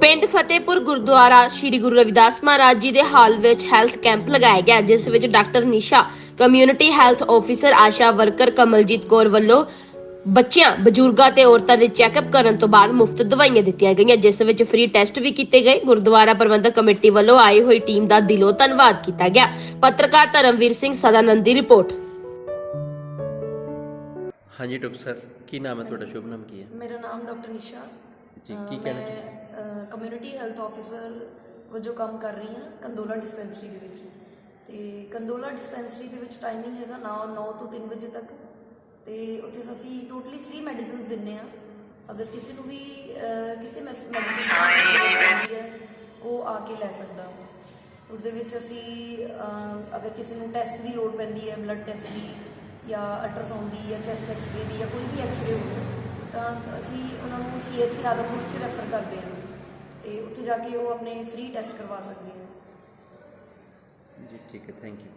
ਪਿੰਡ ਫਤਿਹਪੁਰ ਗੁਰਦੁਆਰਾ ਸ੍ਰੀ ਗੁਰੂ ਰਵਿਦਾਸ ਮਹਾਰਾਜ ਜੀ ਦੇ ਹਾਲ ਵਿੱਚ ਹੈਲਥ ਕੈਂਪ ਲਗਾਇਆ ਗਿਆ ਜਿਸ ਵਿੱਚ doctor Nisha community health officer Asha worker Kamaljit Kaur ਵੱਲੋਂ ਬੱਚਿਆਂ ਬਜ਼ੁਰਗਾਂ ਤੇ ਔਰਤਾਂ ਦੇ ਚੈੱਕਅਪ ਕਰਨ ਤੋਂ ਬਾਅਦ ਮੁਫਤ ਦਵਾਈਆਂ ਦਿੱਤੀਆਂ ਗਈਆਂ ਜਿਸ ਵਿੱਚ ਫ੍ਰੀ ਟੈਸਟ ਵੀ ਕੀਤੇ ਗਏ। ਗੁਰਦੁਆਰਾ ਪ੍ਰਬੰਧਕ ਕਮੇਟੀ ਵੱਲੋਂ ਆਈ ਹੋਈ ਟੀਮ ਦਾ ਦਿਲੋਂ ਧੰਨਵਾਦ ਕੀਤਾ ਗਿਆ। ਪੱਤਰਕਾਰ ਧਰਮਵੀਰ ਸਿੰਘ ਸਦਾਨੰਦ ਦੀ ਰਿਪੋਰਟ। ਹਾਂਜੀ ਡਾਕਟਰ ਸਰ ਕੀ ਨਾਮ ਹੈ ਤੁਹਾਡਾ? ਸ਼ੁਭ ਨਾਮ ਕੀ ਹੈ? ਮੇਰਾ ਨਾਮ ਡਾਕਟਰ ਨਿਸ਼ਾ। ਜੀ, ਕੀ ਕਹਿਣਾ ਮੈਂ ਕਮਿਊਨਿਟੀ ਹੈਲਥ ਆਫੀਸਰ ਵਜੋਂ ਕੰਮ ਕਰ ਰਹੀ ਹਾਂ ਕੰਦੋਲਾ ਡਿਸਪੈਂਸਰੀ ਦੇ ਵਿੱਚ। ਤੇ ਕੰਦੋਲਾ ਡਿਸਪੈਂਸਰੀ ਦੇ ਵਿੱਚ ਟਾਈਮਿੰਗ ਹੈਗਾ 9 9 ਤੋਂ 3 ਵਜੇ ਤੱਕ। ਤੇ ਉੱਥੇ ਅਸੀਂ ਟੋਟਲੀ ਫ੍ਰੀ ਮੈਡੀਸਿਨਸ ਦਿੰਨੇ ਆ ਅਗਰ ਕਿਸੇ ਨੂੰ ਵੀ ਕਿਸੇ ਮੈਡੀਸਿਨ ਉਹ ਆ ਕੇ ਲੈ ਸਕਦਾ। ਉਸ ਦੇ ਵਿੱਚ ਅਸੀਂ ਅਗਰ ਕਿਸੇ ਨੂੰ ਟੈਸਟ ਦੀ ਲੋੜ ਪੈਂਦੀ ਹੈ ਬਲੱਡ ਟੈਸਟ ਦੀ ਜਾਂ ਅਲਟਰਾਸਾਊਂਡ ਦੀ ਜਾਂ ਚੈਸਟ ਐਕਸ-ਰੇ ਦੀ ਜਾਂ ਕੋਈ ਵੀ ਐਕਸ-ਰੇ ਹੋਵੇ ਤਾਂ ਅਸੀਂ ਉਹਨਾਂ ਨੂੰ ਸੀਐਚਸੀ ਆਦਮਪੁਰ ਚ ਰੈਫਰ ਕਰਦੇ ਹਾਂ। ਉੱਥੇ ਜਾ ਕੇ ਉਹ ਆਪਣੇ ਫ੍ਰੀ ਟੈਸਟ ਕਰਵਾ ਸਕਦੇ ਆ। ਜੀ, ਠੀਕ ਹੈ ਥੈਂਕ ਯੂ